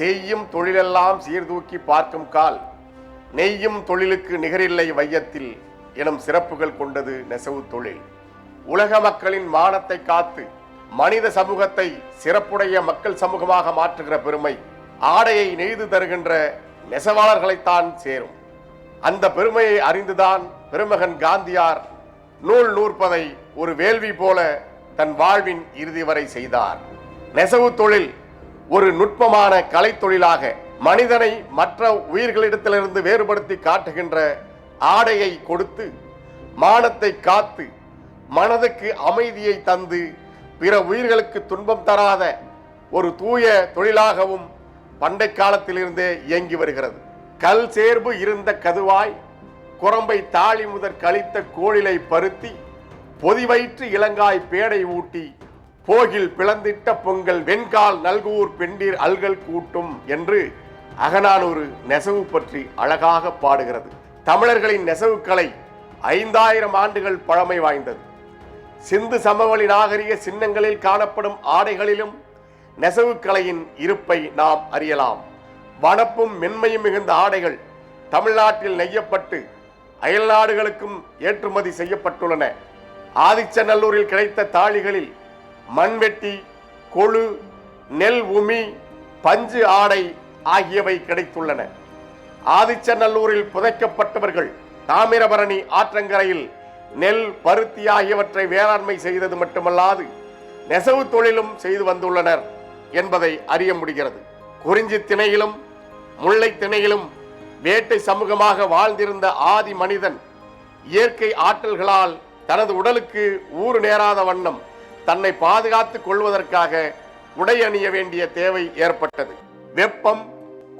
செய்யும் தொழிலெல்லாம் சீர்தூக்கி பார்க்கும் கால் நெய்யும் தொழிலுக்கு நிகரில்லை வையத்தில் எனும் சிறப்புகள் கொண்டது நெசவு தொழில். உலக மக்களின் மானத்தை காத்து மனித சமூகத்தை சிறப்புடைய மக்கள் சமூகமாக மாற்றுகிற பெருமை ஆடையை நெய்து தருகின்ற நெசவாளர்களைத்தான் சேரும். அந்த பெருமையை அறிந்துதான் பெருமகன் காந்தியார் நூல் நூற்பதை ஒரு வேள்வி போல தன் வாழ்வின் இறுதி வரை செய்தார். நெசவு தொழில் ஒரு நுட்பமான கலைத்தொழிலாக மனிதனை மற்ற உயிர்களிடத்திலிருந்து வேறுபடுத்தி காட்டுகின்ற ஆடையை கொடுத்து மானத்தை காத்து மனதுக்கு அமைதியை தந்து பிற உயிர்களுக்கு துன்பம் தராத ஒரு தூய தொழிலாகவும் பண்டை காலத்திலிருந்தே இயங்கி வருகிறது. கல் சேர்பு இருந்த கதுவாய் குரம்பை தாழி முதற் கழித்த கோழிலை பருத்தி பொதிவயிற்று இளங்காய் பேடை ஊட்டி போகில் பிளந்திட்ட பொங்கல் வெண்கால் நல்கூர் பெண்டீர் அல்கள் கூட்டும் என்று அகநானூறு நெசவு பற்றி அழகாக பாடுகிறது. தமிழர்களின் நெசவு கலை ஐந்தாயிரம் ஆண்டுகள் பழமை வாய்ந்தது. சிந்து சமவெளி நாகரிக சின்னங்களில் காணப்படும் ஆடைகளிலும் நெசவு கலையின் இருப்பை நாம் அறியலாம். வனப்பும் மென்மையும் மிகுந்த ஆடைகள் தமிழ்நாட்டில் நெய்யப்பட்டு அயல்நாடுகளுக்கும் ஏற்றுமதி செய்யப்பட்டுள்ளன. ஆதிச்சநல்லூரில் கிடைத்த தாழிகளில் மண்வெட்டி கொழு நெல் உமி பஞ்சு ஆடை ஆகியவை கிடைத்துள்ளன. ஆதிச்சநல்லூரில் புதைக்கப்பட்டவர்கள் தாமிரபரணி ஆற்றங்கரையில் நெல் பருத்தி ஆகியவற்றை வேளாண்மை செய்தது மட்டுமல்லாது நெசவு தொழிலும் செய்து வந்துள்ளனர் என்பதை அறிய முடிகிறது. குறிஞ்சி திணையிலும் முல்லை திணையிலும் வேட்டை சமூகமாக வாழ்ந்திருந்த ஆதி மனிதன் இயற்கை ஆற்றல்களால் தனது உடலுக்கு ஊறு நேராத வண்ணம் தன்னை பாதுகாத்துக் கொள்வதற்காக உடை அணிய வேண்டிய தேவை ஏற்பட்டது. வெப்பம்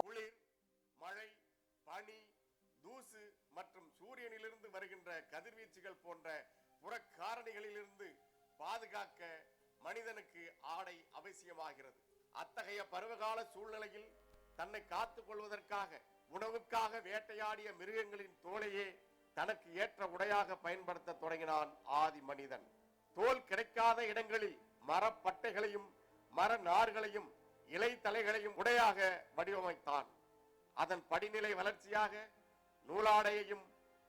குளிர் மழை பனி தூசு மற்றும் சூரியனிலிருந்து வருகின்ற கதிர்வீச்சுகள் போன்ற புறக்காரணிகளிலிருந்து பாதுகாக்க மனிதனுக்கு ஆடை அவசியமாகிறது. அத்தகைய பருவகால சூழ்நிலையில் தன்னை காத்துக் கொள்வதற்காக உணவுக்காக வேட்டையாடிய மிருகங்களின் தோலையே தனக்கு ஏற்ற உடையாக பயன்படுத்த தொடங்கினான் ஆதி மனிதன் தோல் கிடைக்காத இடங்களில் மரப்பட்டைகளையும் மர நார்களையும் இலை தலைகளையும் உடையாக வடிவமைத்தான். அதன் படிநிலை வளர்ச்சியாக நூலாடையையும்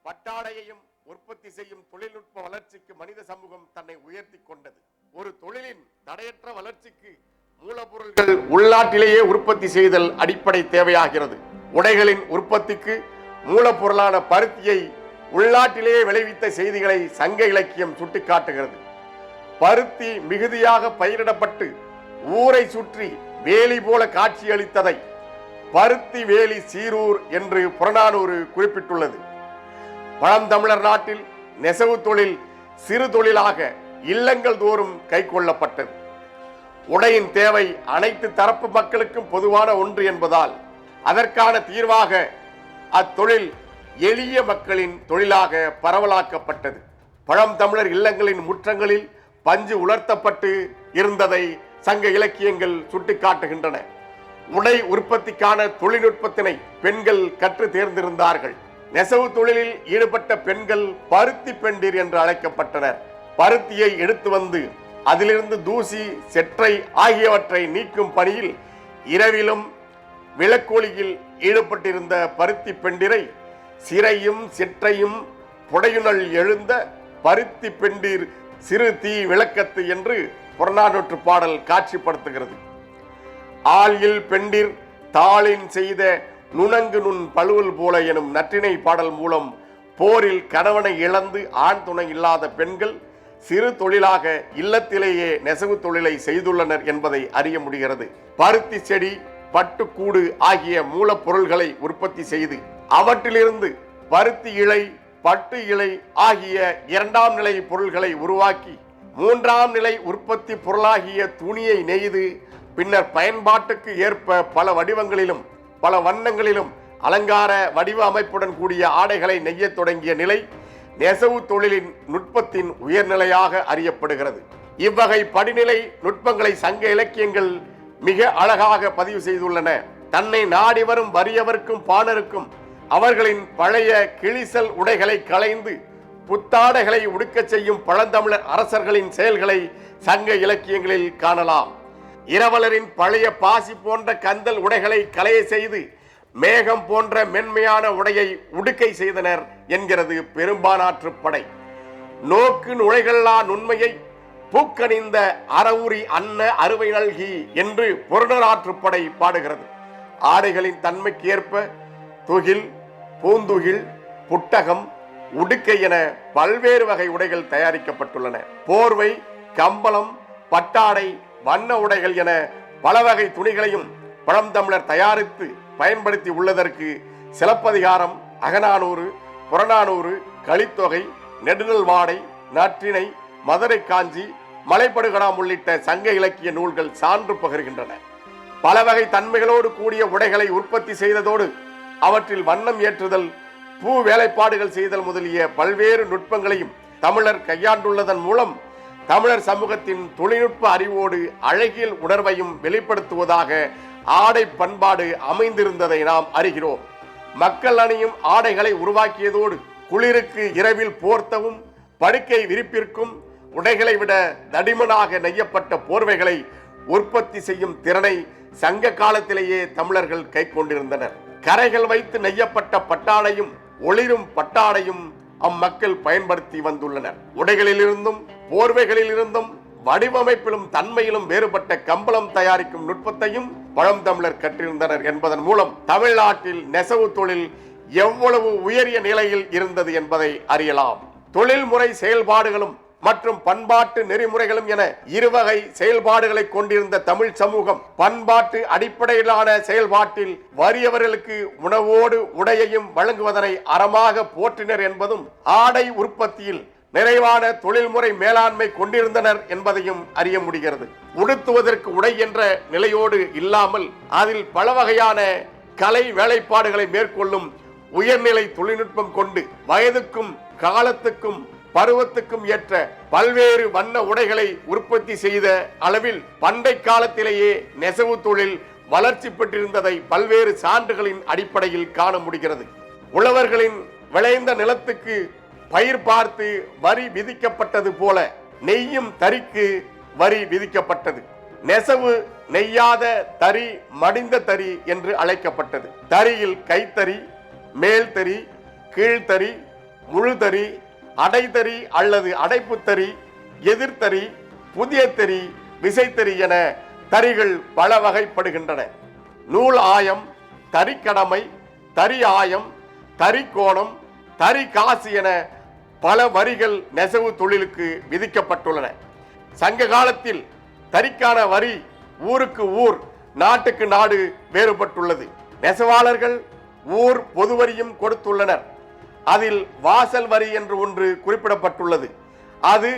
பட்டாடையையும் உற்பத்தி செய்யும் தொழில்நுட்ப வளர்ச்சிக்கு மனித சமூகம் தன்னை உயர்த்தி கொண்டது. ஒரு தொழிலின் தடையற்ற வளர்ச்சிக்கு மூலப்பொருள்கள் உள்நாட்டிலேயே உற்பத்தி செய்தல் அடிப்படை தேவையாகிறது. உடைகளின் உற்பத்திக்கு மூலப்பொருளான பருத்தியை உள்நாட்டிலேயே விளைவித்த செய்திகளை சங்க இலக்கியம் சுட்டிக்காட்டுகிறது. பருத்தி மிகுதியாக பயிரிடப்பட்டு ஊரை சுற்றி வேலி போல காட்சியளித்ததை பருத்தி வேலி சீரூர் என்று புறநானூறு குறிப்பிட்டுள்ளது. பழந்தமிழர் நாட்டில் நெசவு தொழில் சிறு தொழிலாக இல்லங்கள் தோறும் கைக்கொள்ளப்பட்டது. உடையின் தேவை அனைத்து தரப்பு மக்களுக்கும் பொதுவான ஒன்று என்பதால் அதற்கான தீர்வாக அத்தொழில் எளிய மக்களின் தொழிலாக பரவலாக்கப்பட்டது. பழந்தமிழர் இல்லங்களின் முற்றங்களில் பஞ்சு உலர்த்தப்பட்டு இருந்ததை சங்க இலக்கியங்கள் சுட்டிக்காட்டுகின்றன. உடை உற்பத்திக்கான தொழில்நுட்பத்தினை பெண்கள் கற்று தேர்ந்திருந்தார்கள். நெசவு தொழிலில் ஈடுபட்ட பெண்கள் பருத்தி பெண்டீர் என்று அழைக்கப்பட்டனர். பருத்தியை எடுத்து வந்து அதிலிருந்து தூசி செற்றை ஆகியவற்றை நீக்கும் பணியில் இரவிலும் விளக்கோலியில் ஈடுபட்டிருந்த பருத்தி பெண்டிரை சிறையும் சிற்றையும் புடையுணல் எழுந்த பருத்தி பெண்டீர் சிறு தீ விளக்கத்து என்று புறநானூற்று பாடல் காட்சிப்படுத்துகிறது. ஆழில் பெண்டிர் தாளின் செய்த நுணங்கு நுண் பழுவல் போல எனும் நற்றிணை பாடல் மூலம் போரில் கணவனை இழந்து ஆண் துணை இல்லாத பெண்கள் சிறு தொழிலாக இல்லத்திலேயே நெசவு தொழிலை செய்துள்ளனர் என்பதை அறிய முடிகிறது. பருத்தி செடி பட்டுக்கூடு ஆகிய மூலப்பொருள்களை உற்பத்தி செய்து அவற்றிலிருந்து பருத்தி இழை பட்டு இலை ஆகிய இரண்டாம் நிலை பொருள்களை உருவாக்கி மூன்றாம் நிலை உற்பத்தி பொருளாகிய துணியை நெய்து பின்னர் பயன்பாட்டுக்கு ஏற்ப பல வடிவங்களிலும் பல வண்ணங்களிலும் அலங்கார வடிவ அமைப்புடன் கூடிய ஆடைகளை நெய்யத் தொடங்கிய நிலை நெசவு தொழிலின் நுட்பத்தின் உயர்நிலையாக அறியப்படுகிறது. இவ்வகை படிநிலை நுட்பங்களை சங்க இலக்கியங்கள் மிக அழகாக பதிவு செய்துள்ளன. தன்னை நாடி வரும் வறியவர்க்கும் பாணருக்கும் அவர்களின் பழைய கிழிசல் உடைகளை களைந்து புத்தாடைகளை உடுக்கச் செய்யும் பழந்தமிழர் அரசர்களின் செயல்களை சங்க இலக்கியங்களில் காணலாம். இரவலரின் பழைய பாசி போன்ற கந்தல் உடைகளை களைய செய்து மேகம் போன்ற மென்மையான உடையை உடுக்கை செய்தனர் என்கிறது பெரும்பானாற்று படை. நோக்கு நுழைகல்லா நுண்மையை பூக்கணிந்த அறவுரி அன்ன அறுவை நல்கி என்று புறநாற்றுப்படை பாடுகிறது. ஆடைகளின் தன்மைக்கு ஏற்ப துகில் பூந்துகில் புட்டகம் உடுக்கை என பல்வேறு வகை உடைகள் தயாரிக்கப்பட்டுள்ளன. போர்வை கம்பளம் பட்டாடை வண்ண உடைகள் என பல வகை துணிகளையும் பழந்தமிழர் தயாரித்து பயன்படுத்தி உள்ளதற்கு சிலப்பதிகாரம் அகநானூறு புறநானூறு களித்தொகை நெடுநல் வாடை நற்றிணை மதுரை காஞ்சி மலைப்படுகடாம் உள்ளிட்ட சங்க இலக்கிய நூல்கள் சான்று பகர்கின்றன. பல வகை தன்மைகளோடு கூடிய உடைகளை உற்பத்தி செய்ததோடு அவற்றில் வண்ணம் ஏற்றுதல் பூ வேலைப்பாடுகள் செய்தல் முதலிய பல்வேறு நுட்பங்களையும் தமிழர் கையாண்டுள்ளதன் மூலம் தமிழர் சமூகத்தின் தொழில்நுட்ப அறிவோடு அழகியல் உணர்வையும் வெளிப்படுத்துவதாக ஆடை பண்பாடு அமைந்திருந்ததை நாம் அறிகிறோம். மக்கள் அணியும் ஆடைகளை உருவாக்கியதோடு குளிருக்கு இரவில் போர்த்தவும் படுக்கை விரிப்பிற்கும் உடைகளை விட தடிமனாக நெய்யப்பட்ட போர்வைகளை உற்பத்தி செய்யும் திறனை சங்க காலத்திலேயே தமிழர்கள் கை கொண்டிருந்தனர் கரைகள் வைத்து நெய்யப்பட்ட பட்டாடையும் ஒளிரும் பட்டாடையும் அம்மக்கள் பயன்படுத்தி வந்துள்ளனர். உடைகளிலிருந்தும் போர்வைகளிலிருந்தும் வடிவமைப்பிலும் தன்மையிலும் வேறுபட்ட கம்பளம் தயாரிக்கும் நுட்பத்தையும் பழந்தமிழர் கற்றிருந்தனர் என்பதன் மூலம் தமிழ்நாட்டில் நெசவு தொழில் எவ்வளவு உயரிய நிலையில் இருந்தது என்பதை அறியலாம். தொழில்முறை செயல்பாடுகளும் மற்றும் பண்பாட்டு நெறிமுறைகளும் என இருவகை செயல்பாடுகளை கொண்டிருந்த தமிழ் சமூகம் பண்பாட்டு அடிப்படையிலான செயல்பாட்டில் வறியவர்களுக்கு உணவோடு உடையையும் வழங்குவதனை அறமாக போற்றினர் என்பதும் ஆடை உற்பத்தியில் நிறைவான தொழில்முறை மேலாண்மை கொண்டிருந்தனர் என்பதையும் அறிய முடிகிறது. உடுத்துவதற்கு உடை என்ற நிலையோடு இல்லாமல் அதில் பல வகையான கலை வேலைப்பாடுகளை மேற்கொள்ளும் உயர்நிலை தொழில்நுட்பம் கொண்டு வயதுக்கும் காலத்துக்கும் பருவத்துக்கும் ஏற்ற பல்வேறு வண்ண உடைகளை உற்பத்தி செய்த அளவில் பண்டை காலத்திலேயே நெசவு தொழில் வளர்ச்சி பெற்றிருந்ததை பல்வேறு சான்றுகளின் அடிப்படையில் காண முடிகிறது. உழவர்களின் விளைந்த நிலத்துக்கு பயிர் பார்த்து வரி விதிக்கப்பட்டது போல நெய்யும் தறிக்கு வரி விதிக்கப்பட்டது. நெசவு நெய்யாத தறி மடிந்த தறி என்று அழைக்கப்பட்டது. தறியில் கைத்தறி மேல்தறி கீழ்த்தறி முழுதறி அடைதறி அல்லது அடைப்புத்தறி எதிர்த்தறி புதிய விசைத்தறி என தறிகள் பல வகைப்படுகின்றன. நூல் ஆயம் தறிக்கடமை தறி ஆயம் தறிக்கோணம் தறி காசு என பல வரிகள் நெசவு தொழிலுக்கு விதிக்கப்பட்டுள்ளன. சங்க காலத்தில் தறிக்கான வரி ஊருக்கு ஊர் நாட்டுக்கு நாடு வேறுபட்டுள்ளது. நெசவாளர்கள் ஊர் பொதுவரியும் கொடுத்துள்ளனர். அதில் வாசல் வரி என்று ஒன்று குறிப்பிடப்பட்டுள்ளது. அது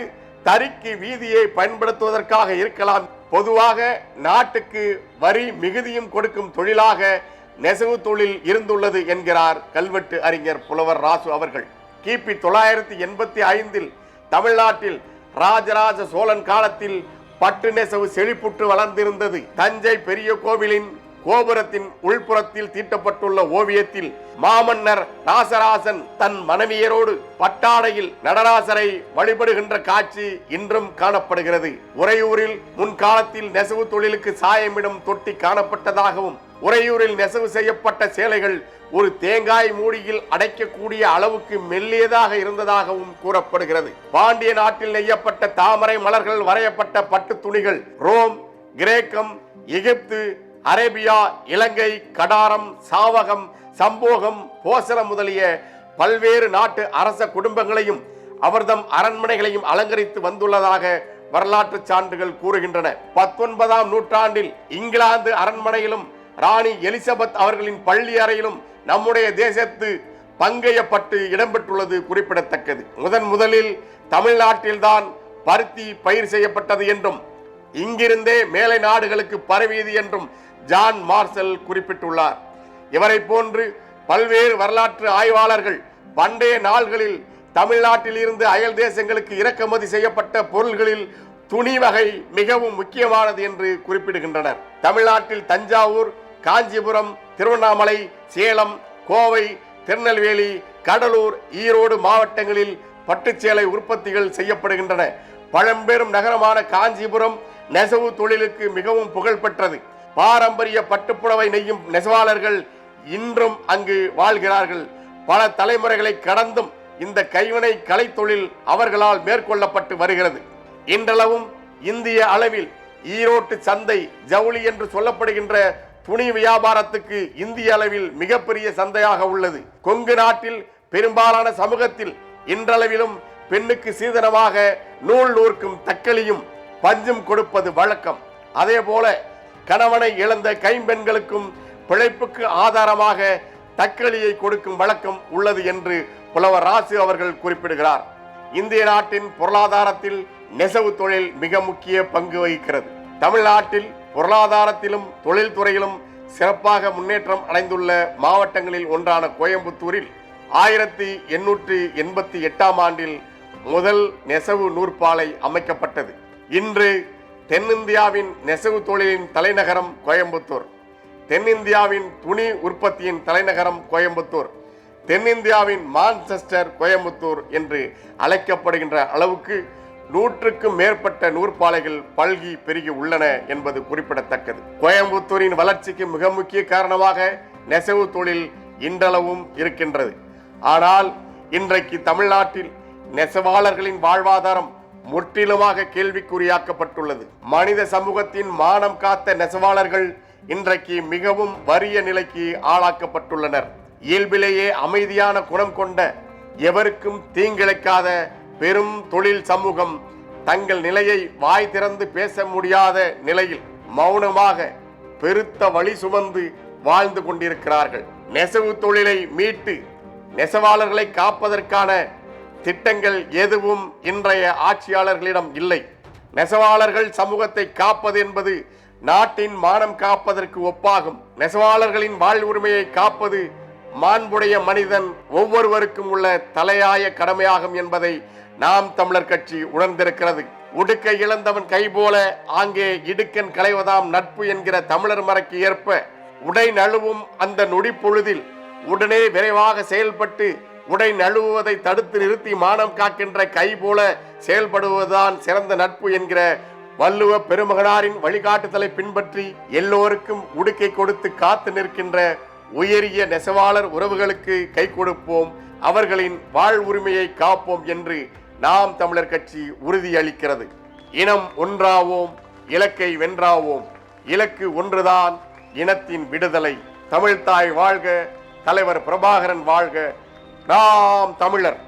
தறிக்கு வீதியை பயன்படுத்துவதற்காக இருக்கலாம். பொதுவாக நாட்டுக்கு வரி மிகுதியும் கொடுக்கும் தொழிலாக நெசவு தொழில் இருந்துள்ளது என்கிறார் கல்வெட்டு அறிஞர் புலவர் ராசு அவர்கள். கிபி தொள்ளாயிரத்தி எண்பத்தி ஐந்தில் தமிழ்நாட்டில் ராஜராஜ சோழன் காலத்தில் பட்டு நெசவு செழிப்புற்று வளர்ந்திருந்தது. தஞ்சை பெரிய கோவிலின் கோபுரத்தின் உள்புறத்தில் தீட்டப்பட்டுள்ள ஓவியத்தில் மாமன்னர் ராசராசன் தன் மனைவியரோடு பட்டாடையில் நடராசரை வழிபடுகின்ற காட்சி இன்றும் காணப்படுகிறது. உறையூரில் முன்காலத்தில் நெசவு தொழிலுக்கு சாயமிடும் தொட்டி காணப்பட்டதாகவும் உறையூரில் நெசவு செய்யப்பட்ட சேலைகள் ஒரு தேங்காய் மூடியில் அடைக்கக்கூடிய அளவுக்கு மெல்லியதாக இருந்ததாகவும் கூறப்படுகிறது. பாண்டிய நாட்டில் நெய்யப்பட்ட தாமரை மலர்கள் வரையப்பட்ட பட்டு துணிகள் ரோம் கிரேக்கம் எகிப்து அரேபியா இலங்கை கடாரம் சாவகம் சம்போகம் போசரம் முதலிய பல்வேறு நாட்டு அரச குடும்பங்களையும் அவர்தம் அரண்மனைகளையும் அலங்கரித்து வந்துள்ளதாக வரலாற்று சான்றுகள் கூறுகின்றன. பத்தொன்பதாம் நூற்றாண்டில் இங்கிலாந்து அரண்மனையிலும் ராணி எலிசபெத் அவர்களின் பள்ளி அறையிலும் நம்முடைய தேசத்து பங்கையப்பட்டு இடம்பெற்றுள்ளது குறிப்பிடத்தக்கது. முதன் முதலில் தமிழ்நாட்டில்தான் பருத்தி பயிர் செய்யப்பட்டது என்றும் இங்கிருந்தே மேலை நாடுகளுக்கு பரவியது என்றும் ஜான் மார்சல் குறிப்பிட்டுள்ளார். இவரை போன்று பல்வேறு வரலாற்று ஆய்வாளர்கள் பண்டைய நாள்களில் தமிழ்நாட்டில் இருந்து அயல் தேசங்களுக்கு இறக்குமதி செய்யப்பட்ட பொருள்களில் துணி வகை மிகவும் முக்கியமானது என்று குறிப்பிடுகின்றனர். தமிழ்நாட்டில் தஞ்சாவூர் காஞ்சிபுரம் திருவண்ணாமலை சேலம் கோவை திருநெல்வேலி கடலூர் ஈரோடு மாவட்டங்களில் பட்டுச்சேலை உற்பத்திகள் செய்யப்படுகின்றன. பழம்பெரும் நகரமான காஞ்சிபுரம் நெசவு தொழிலுக்கு மிகவும் புகழ்பெற்றது. பாரம்பரிய பட்டுப்புடவை நெய்யும் நெசவாளர்கள் இன்றும் அங்கு வாழ்கிறார்கள். பல தலைமுறைகளை கடந்தும் இந்த கைவினை கலைத்தொழில் அவர்களால் மேற்கொள்ளப்பட்டு வருகிறது. இன்றளவும் இந்திய அளவில் ஈரோட்டு சந்தை ஜவுளி என்று சொல்லப்படுகின்ற துணி வியாபாரத்துக்கு இந்திய அளவில் மிகப்பெரிய சந்தையாக உள்ளது. கொங்கு நாட்டில் பெரும்பாலான சமூகத்தில் இன்றளவிலும் பெண்ணுக்கு சீதனமாக நூல் நூற்கும் தக்களியும் பஞ்சும் கொடுப்பது வழக்கம். அதே போல கணவனை இழந்த கைம்பெண்களுக்கும் பிழைப்புக்கு ஆதாரமாக தக்களியை கொடுக்கும் வழக்கம் உள்ளது என்று புலவர் ராசு அவர்கள் குறிப்பிடுகிறார். இந்திய நாட்டின் பொருளாதாரத்தில் நெசவு தொழில் மிக முக்கிய பங்கு வகிக்கிறது. தமிழ்நாட்டில் பொருளாதாரத்திலும் தொழில்துறையிலும் சிறப்பாக முன்னேற்றம் அடைந்துள்ள மாவட்டங்களில் ஒன்றான கோயம்புத்தூரில் ஆயிரத்தி எண்ணூற்றி எண்பத்தி எட்டாம் ஆண்டில் முதல் நெசவு நூற்பாலை அமைக்கப்பட்டது. இன்று தென்னிந்தியாவின் நெசவு தொழிலின் தலைநகரம் கோயம்புத்தூர். தென்னிந்தியாவின் துணி உற்பத்தியின் தலைநகரம் கோயம்புத்தூர். தென்னிந்தியாவின் மான்செஸ்டர் கோயம்புத்தூர் என்று அழைக்கப்படுகின்ற அளவுக்கு நூற்றுக்கும் மேற்பட்ட நூற்பாலைகள் பல்கி பெருகி உள்ளன என்பது குறிப்பிடத்தக்கது. கோயம்புத்தூரின் வளர்ச்சிக்கு மிக முக்கிய காரணமாக நெசவு தொழில் இன்றளவும் இருக்கின்றது. ஆனால் இன்றைக்கு தமிழ்நாட்டில் நெசவாளர்களின் வாழ்வாதாரம் முற்றிலுமாக கேள்விக்குறியாக்கப்பட்டுள்ளது. மனித சமூகத்தின் மானம் காத்த நெசவாளர்கள் இன்றைக்கு மிகவும் வறிய நிலைக்கு ஆளாக்கப்பட்டுள்ளனர். இயல்பிலேயே அமைதியான குணம் கொண்ட எவருக்கும் தீங்கிழைக்காத பெரும் தொழில் சமூகம் தங்கள் நிலையை வாய் திறந்து பேச முடியாத நிலையில் மௌனமாக பெருத்த வழி சுமந்து வாழ்ந்து கொண்டிருக்கிறார்கள். நெசவு தொழிலை மீட்டு நெசவாளர்களை காப்பதற்கான திட்டங்கள் எதுவும் இன்றைய ஆட்சியாளர்களிடம் இல்லை. நெசவாளர்கள் சமூகத்தை காப்பது என்பது நாட்டின் மானம் காப்பதற்கு ஒப்பாகும். நெசவாளர்களின் வாழ்வுரிமையை காப்பது மாண்புடைய மனிதன் ஒவ்வொருவருக்கும் உள்ள தலையாய கடமையாகும் என்பதை நாம் தமிழர் கட்சி உணர்ந்திருக்கிறது. உடுக்கை இழந்தவன் கை போல ஆங்கே இடுக்கன் களைவதாம் நட்பு என்கிற தமிழர் மரக்கு ஏற்ப உடை நழுவும் அந்த நொடி பொழுதில் உடனே விரைவாக செயல்பட்டு உடை நழுவுவதை தடுத்து நிறுத்தி மானம் காக்கின்ற கை போல செயல்படுவதுதான் சிறந்த நட்பு என்கிற வள்ளுவ பெருமகனாரின் வழிகாட்டுதலை பின்பற்றி எல்லோருக்கும் உடுக்கை கொடுத்து காத்து நிற்கின்ற உயரிய நெசவாளர் உறவுகளுக்கு கை கொடுப்போம். அவர்களின் வாழ்வுரிமையை காப்போம் என்று நாம் தமிழர் கட்சி உறுதியளிக்கிறது இனம் ஒன்றாவோம் இலக்கை வென்றாவோம். இலக்கு ஒன்றுதான் இனத்தின் விடுதலை. தமிழ்தாய் வாழ்க தலைவர் பிரபாகரன் வாழ்க நாம் தமிழர்.